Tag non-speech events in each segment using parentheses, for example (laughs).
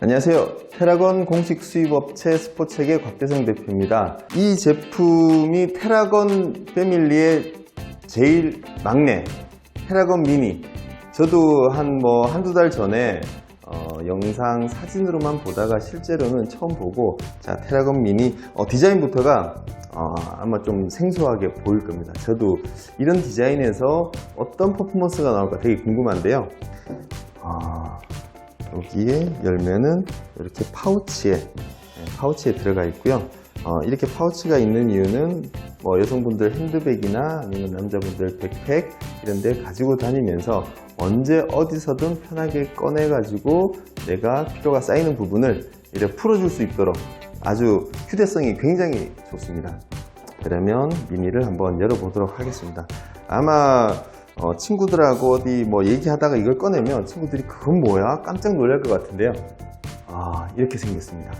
안녕하세요. 테라건 공식 수입업체 스포츠에게 곽대성 대표입니다. 이 제품이 테라건 패밀리의 제일 막내 테라건 미니. 저도 한 뭐 한두 달 전에 어, 영상 사진으로만 보다가 실제로는 처음 보고 자 테라건 미니 어, 디자인부터가 어, 아마 좀 생소하게 보일 겁니다. 저도 이런 디자인에서 어떤 퍼포먼스가 나올까 되게 궁금한데요. 아, 여기에 열면은 이렇게 파우치에 네, 파우치에 들어가 있고요. 어, 이렇게 파우치가 있는 이유는 뭐 여성분들 핸드백이나 아니면 남자분들 백팩 이런 데 가지고 다니면서 언제 어디서든 편하게 꺼내 가지고 내가 필요가 쌓이는 부분을 이렇게 풀어줄 수 있도록 아주 휴대성이 굉장히 좋습니다. 그러면 미니를 한번 열어보도록 하겠습니다. 아마 어, 친구들하고 어디 뭐 얘기하다가 이걸 꺼내면 친구들이 그건 뭐야? 깜짝 놀랄 것 같은데요. 아, 이렇게 생겼습니다.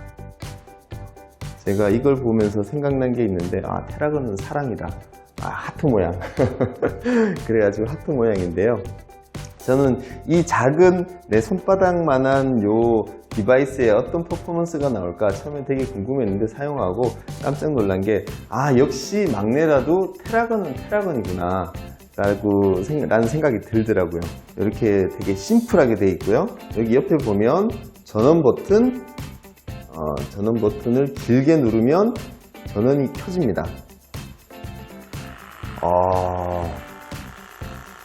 제가 이걸 보면서 생각난 게 있는데, 아, 테라건은 사랑이다. 아, 하트 모양. (laughs) 그래가지고 하트 모양인데요. 저는 이 작은 내 손바닥만한 요 디바이스에 어떤 퍼포먼스가 나올까 처음에 되게 궁금했는데 사용하고 깜짝 놀란 게, 아, 역시 막내라도 테라건은 테라건이구나. 라고 생, 라는 생각이 들더라고요. 이렇게 되게 심플하게 되어 있고요. 여기 옆에 보면 전원 버튼, 어, 전원 버튼을 길게 누르면 전원이 켜집니다. 어,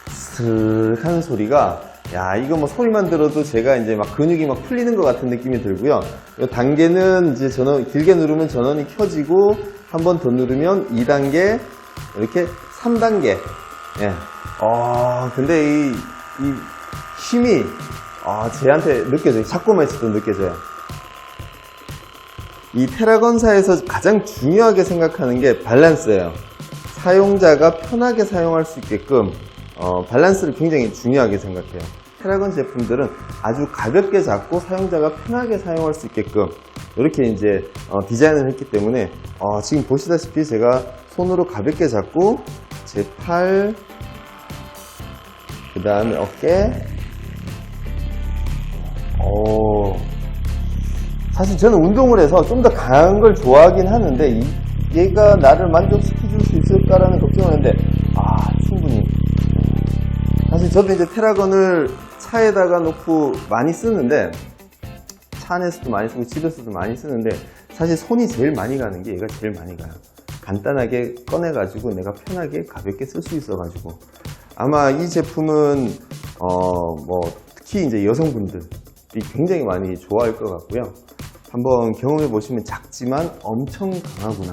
슥 하는 소리가 야 이거 뭐 소리만 들어도 제가 이제 막 근육이 막 풀리는 것 같은 느낌이 들고요. 이 단계는 이제 전원 길게 누르면 전원이 켜지고 한 번 더 누르면 2단계 이렇게 3단계 예. 아 근데 이, 이 힘이 아 제한테 느껴져요. 자꾸만 있어도 느껴져요. 이 테라건사에서 가장 중요하게 생각하는 게 밸런스예요. 사용자가 편하게 사용할 수 있게끔 어, 밸런스를 굉장히 중요하게 생각해요. 테라건 제품들은 아주 가볍게 잡고 사용자가 편하게 사용할 수 있게끔 이렇게 이제 어, 디자인을 했기 때문에 어, 지금 보시다시피 제가 손으로 가볍게 잡고 제 팔, 그 다음에 어깨, 오, 사실 저는 운동을 해서 좀 더 강한 걸 좋아하긴 하는데 이- 얘가 나를 만족시켜줄 수 있을까라는 걱정을 했는데 아 충분히. 사실 저도 이제 테라건을 차에다가 놓고 많이 쓰는데 차 안에서도 많이 쓰고 집에서도 많이 쓰는데 사실 손이 제일 많이 가는 게 얘가 제일 많이 가요 간단하게 꺼내가지고 내가 편하게 가볍게 쓸 수 있어가지고 아마 이 제품은 어 뭐 특히 이제 여성분들이 굉장히 많이 좋아할 것 같고요 한번 경험해 보시면 작지만 엄청 강하구나.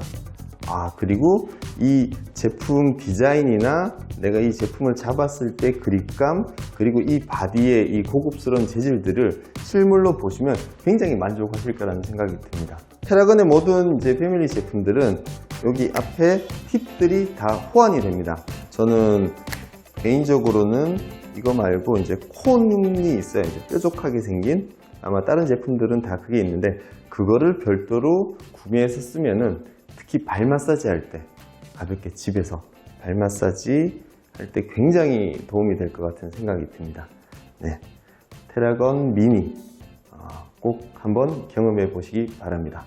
아, 그리고 이 제품 디자인이나 내가 이 제품을 잡았을 때 그립감, 그리고 이 바디의 이 고급스러운 재질들을 실물로 보시면 굉장히 만족하실 거라는 생각이 듭니다. 테라건의 모든 이제 패밀리 제품들은 여기 앞에 팁들이 다 호환이 됩니다. 저는 개인적으로는 이거 말고 이제 콘이 있어요. 이제 뾰족하게 생긴 아마 다른 제품들은 다 그게 있는데 그거를 별도로 구매해서 쓰면은 특히 발 마사지 할 때 가볍게 집에서 발 마사지 할 때 굉장히 도움이 될 것 같은 생각이 듭니다. 네. 테라건 미니 어, 꼭 한번 경험해 보시기 바랍니다.